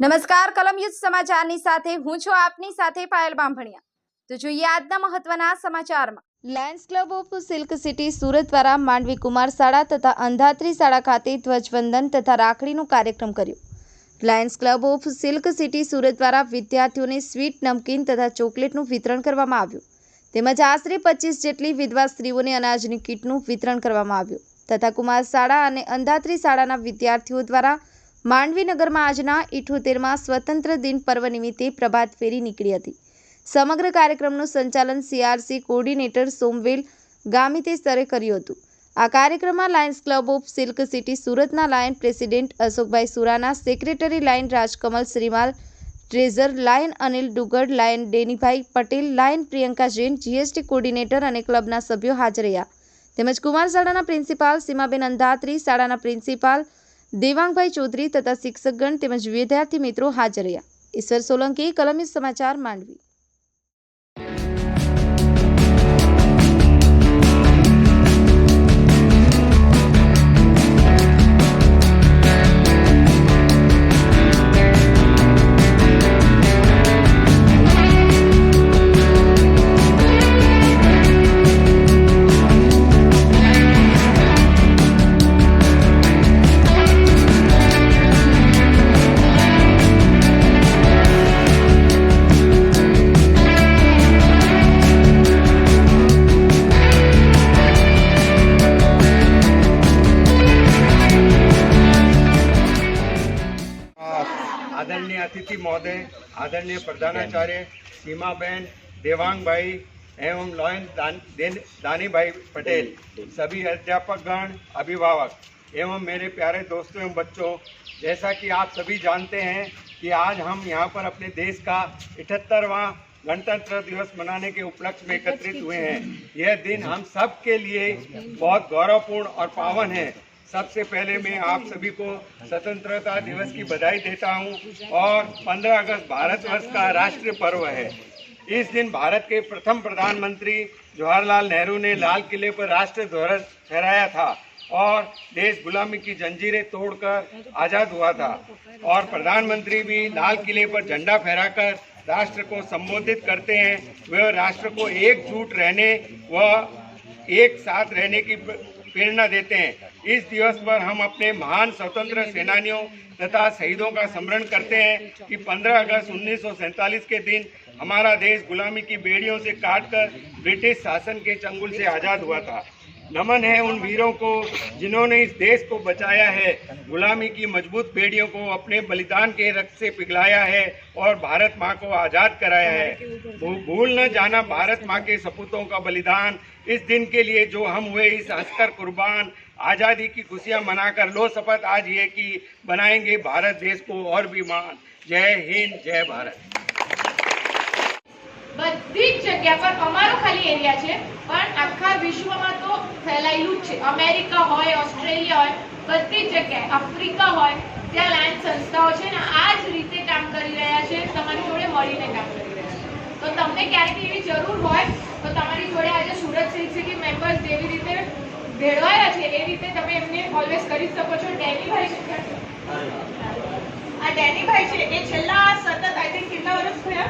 નમસ્કાર કલમયુદ્ધ સમાચારની સાથે હું છું આપની સાથે પાયલ બાંભણિયા. તો જોઈએ આજના મહત્વના સમાચારમાં. Lions Club of Silk City Surat દ્વારા માંડવી કુમાર શાળા તથા અંધાત્રી શાળા ખાતે ધ્વજવંદન તથા રાખડીનો કાર્યક્રમ કર્યો. Lions Club of Silk City Surat દ્વારા વિદ્યાર્થીઓને સ્વીટ નમકીન તથા ચોકલેટનું વિતરણ કરવામાં આવ્યું. તેમજ આશરે પચીસ જેટલી વિધવા સ્ત્રીઓને અનાજની કીટનું વિતરણ કરવામાં આવ્યું. તથા કુમાર શાળા અને અંધાત્રી શાળાના વિદ્યાર્થીઓ દ્વારા માંડવી નગરમાં આજના ઇઠોતેરમાં સ્વતંત્ર દિન પર્વ નિમિત્તે પ્રભાત ફેરી નીકળી હતી. સમગ્ર કાર્યક્રમનું સંચાલન સીઆરસી કોર્ડિનેટર સોમવેલ ગામિતે સ્તરે કર્યું હતું. આ કાર્યક્રમમાં Lions Club of Silk City સુરતના Lion president Ashokbhai Surana, secretary Lion Rajkamal Shrimal, treasurer Lion Anil Dugad, Lion Dennybhai Patel, Lion Priyanka Jain, GST coordinator અને ક્લબના સભ્યો હાજર રહ્યા. તેમજ કુમાર શાળાના પ્રિન્સિપાલ સીમાબેન અંધાત્રી, શાળાના પ્રિન્સિપાલ દેવાંગભાઈ ચૌધરી તથા શિક્ષકગણ તેમજ વિદ્યાર્થી મિત્રો હાજર રહ્યા. ઈશ્વર સોલંકી કલમી સમાચાર માંડવી. महोदय आदरणीय प्रधानाचार्य सीमाबेन देवांग भाई एवं लॉयन दान, दानी भाई पटेल सभी अध्यापक गण अभिभावक एवं मेरे प्यारे दोस्तों एवं बच्चों जैसा कि आप सभी जानते हैं कि आज हम यहाँ पर अपने देश का इकहत्तरवां गणतंत्र दिवस मनाने के उपलक्ष्य में एकत्रित हुए हैं। यह दिन हम सब के लिए बहुत गौरवपूर्ण और पावन है। सबसे पहले मैं आप सभी को स्वतंत्रता दिवस की बधाई देता हूँ और 15 अगस्त भारतवर्ष का राष्ट्रीय पर्व है। इस दिन भारत के प्रथम प्रधानमंत्री जवाहरलाल नेहरू ने लाल किले पर राष्ट्र ध्वज फहराया था और देश गुलामी की जंजीरें तोड़कर आज़ाद हुआ था और प्रधानमंत्री भी लाल किले पर झंडा फहराकर राष्ट्र को संबोधित करते हैं। वह राष्ट्र को एकजुट रहने व एक साथ रहने की प्रेरणा देते हैं। इस दिवस पर हम अपने महान स्वतंत्र सेनानियों तथा शहीदों का स्मरण करते हैं कि 15 अगस्त उन्नीस के दिन हमारा देश गुलामी की बेड़ियों से काटकर ब्रिटिश शासन के चंगुल से आज़ाद हुआ था। नमन है उन वीरों को जिन्होंने इस देश को बचाया है। गुलामी की मज़बूत बेड़ियों को अपने बलिदान के रक्त से पिघलाया है और भारत माँ को आज़ाद कराया है। भूल न जाना भारत माँ के सपूतों का बलिदान। इस दिन के लिए जो हम हुए इस हंसकर कुर्बान आज़ादी की खुशियाँ मनाकर लो शपथ आज ये कि बनाएंगे भारत देश को और भी मान जय हिंद जय भारत બધી જ જગ્યા પર અમારો ખાલી એરિયા છે પણ આખા વિશ્વમાં તો ફેલાયેલું જ છે અમેરિકા હોય ઓસ્ટ્રેલિયા હોય બધી જ જગ્યાએ આફ્રિકા હોય ત્યાં લાયન સંસ્થાઓ છે ને આ જ રીતે કામ કરી રહ્યા છે તમારી જોડે મળીને કામ કરી રહ્યા છે તો તમને ક્યારેક એવી જરૂર હોય તો તમારી જોડે આજે સુરત સિલ્ક સિટી મેમ્બર્સ જેવી રીતે ભેળવાયા છે એ રીતે તમે એમને ઓલવેઝ કરી શકો છો. ડેનીભાઈ આ ડેનીભાઈ છે એ છેલ્લા સતત આઈ થિંક કેટલા વર્ષ થયા?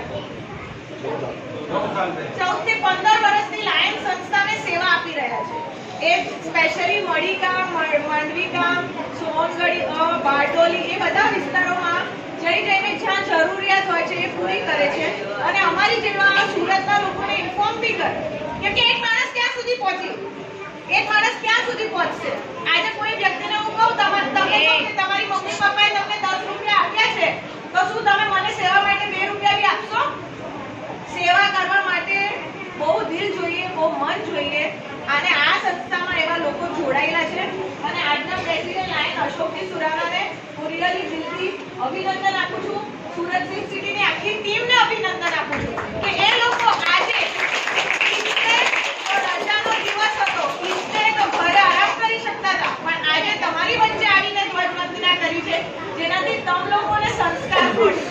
ચૌદથી પંદર વર્ષથી લાયન સંસ્થાને સેવા આપી રહ્યા છે. એ સ્પેશિયલી મળી માંડવી ગામ સોનગઢી અ, બારડોલી એ બધા વિસ્તારોમાં જઈ જઈને જ્યાં જરૂરિયાત હોય છે એ પૂરી કરે છે. અને અમારી જેવા સુરતના લોકોને ઇન્ફોર્મ બી કરે. કેમ કે એક માણસ ક્યાં સુધી પહોંચે? એક સુધી પહોંચશે. આજે કોઈ વ્યક્તિને હું કહું તમારે તમે તમારી મમ્મી પપ્પાએ તમને 10 રૂપિયા આપ્યા છે તો શું તમે મને સેવા માટે 2 રૂપિયા બી આપશો? સેવા કરવા માટે બહુ દિલ જોઈએ બહુ મન જોઈએ અને આ સંસ્થામાં એવા લોકો જોડાયેલા છે. અને આજના પ્રેસિડેન્ટ લાયન અશોકજી સુરાણાને હું રિયલી દિલથી અભિનંદન આપું છું. સુરત સિલ્ક দমলং বলে সাবস্ক্রাইব করে